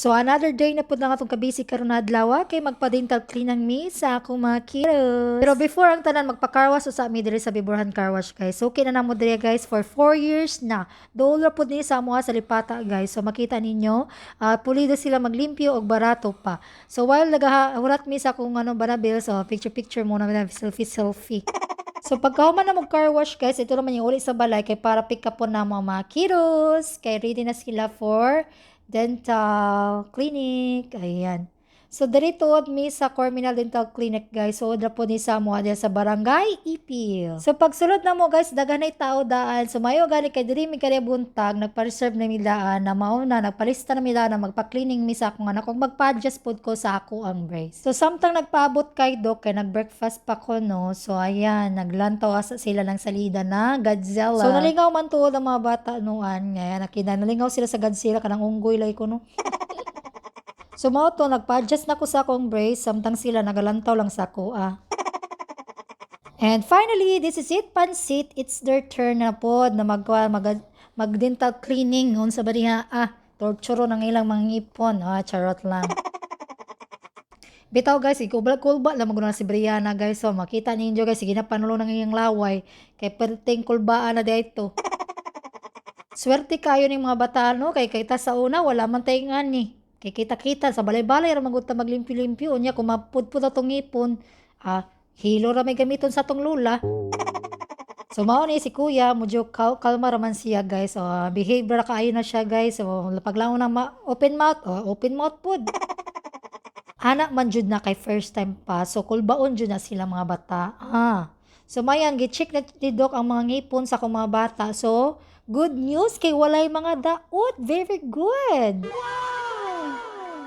So another day na po na itong kabisi karon na adlaw kay magpa-dental clean ang mi sa akong mga kiros. Pero before ang tanan magpa-carwash so sa mi diri sa Biburhan Carwash guys. So kina na mo diri guys for 4 years na. Dollar po ni sa mga sa lipata guys. So makita ninyo, ah, pulido sila maglimpyo og barato pa. So while nagahurat mi sa akong ano banabil so picture picture muna selfie selfie. So pagkahuman na mag car wash guys, ito naman yung uli sa balay kay para pick up po na mga mga kiddos. Kay ready na sila for dental clinic. Ayan. So dito mi sa Corminal Dental Clinic guys. So odra po ni sa mo sa Barangay Ipil. So pagsulod na mo guys, daganay tao daan. So mayo gani kay diri mi kaya buntag nagpa-reserve na mi daan na mauna nagpalista na mi daan na magpa-cleaning mi sa akong anak kung magpa-adjust pod ko sa ako ang brace. So samtang nagpaabot kay doc kay nag-breakfast pa ko no. So ayan, naglantaw asa sila ng salida na Godzilla. So nalingaw man tuod ang mga bata noan. Ngayon nakita nalingaw sila sa Godzilla kanang unggoy lay ko no. So mao to nagpa-adjust na ko sa akong brace samtang sila nagalantaw lang sa ako ah. And finally, this is it pansit. It's their turn na po na mag, mag, mag dental cleaning unsa ba diha ah torture ng ilang mga ngipon. Ah, charot lang. Bitaw guys, ikubal kulba lang maguna si Brianna guys. So makita ninyo guys, sige na panulo ng iyang laway kay perting kulbaan na dito. Swerte kayo ning mga bata no kay kita sa una wala man taingan ni. Kay kita-kita sa balay-balay ra magunta maglimpyo-limpyo nya kung mapudpud atong ngipon. Ah, hilo ra may gamiton sa atong lula. So mao ni si Kuya, medyo kal kalma raman siya guys. So behave ra kaayo na siya guys. So paglangon na ma- open mouth, oh, open mouth pud. Anak man jud na kay first time pa. So kulbaon jud na sila mga bata. Ah. So mayan gi-check na ni Doc ang mga ngipon sa akong mga bata. So good news kay walay mga daot. Very good.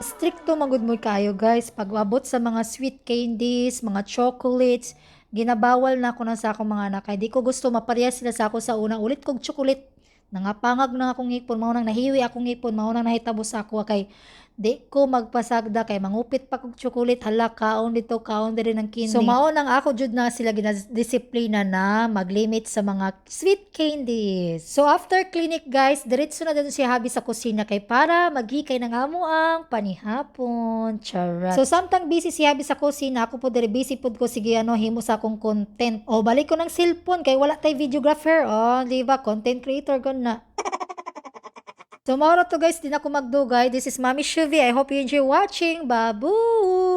Stricto magud mo kayo guys. Pag abot sa mga sweet candies, mga chocolates, ginabawal na ako na sa akong mga anak. Kaya di ko gusto mapareha sila sa ako sa una. Ulit kog chocolate. Nangapangag na akong ngipon. Mao nang nahiwi akong ngipon. Mao nang nahitabo sa ako. Kay di ko magpasagda kay mangupit pa kog chocolate hala kaon dito kaon diri ng candy. So mao nang ako jud na sila ginadisiplina na maglimit sa mga sweet candies. So after clinic guys, diretso na din si Habi sa kusina kay para maghikay ng amo ang panihapon. Charot. So samtang busy si Habi sa kusina, ako po diri busy pud ko sige ano himo sa akong content. O balik ko ng cellphone kay wala tay videographer. Oh, di ba? Content creator ko na. So, mauro to guys, din ako magdugay. This is Mami Shuvi. I hope you enjoy watching. Babush!